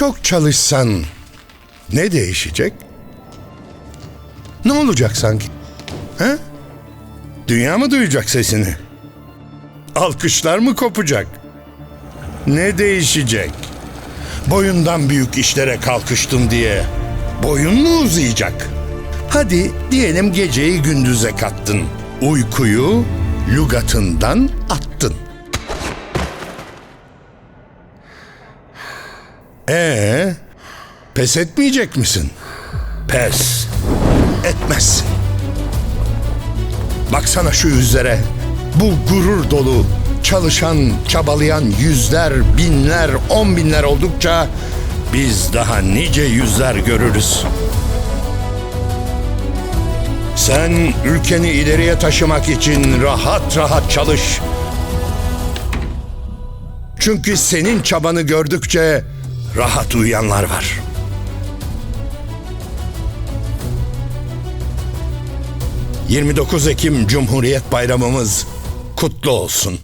çok çalışsan ne değişecek? Ne olacak sanki? He? Dünya mı duyacak sesini? Alkışlar mı kopacak? Ne değişecek? Boyundan büyük işlere kalkıştın diye boyun mu uzayacak? Hadi diyelim geceyi gündüze kattın. Uykuyu lügatından attın. Ee, pes etmeyecek misin? Pes etmezsin. Baksana şu yüzlere. Bu gurur dolu, çalışan, çabalayan yüzler, binler, on binler oldukça biz daha nice yüzler görürüz. Sen ülkeni ileriye taşımak için rahat rahat çalış. Çünkü senin çabanı gördükçe rahat uyuyanlar var. ...29 Ekim Cumhuriyet Bayramımız kutlu olsun.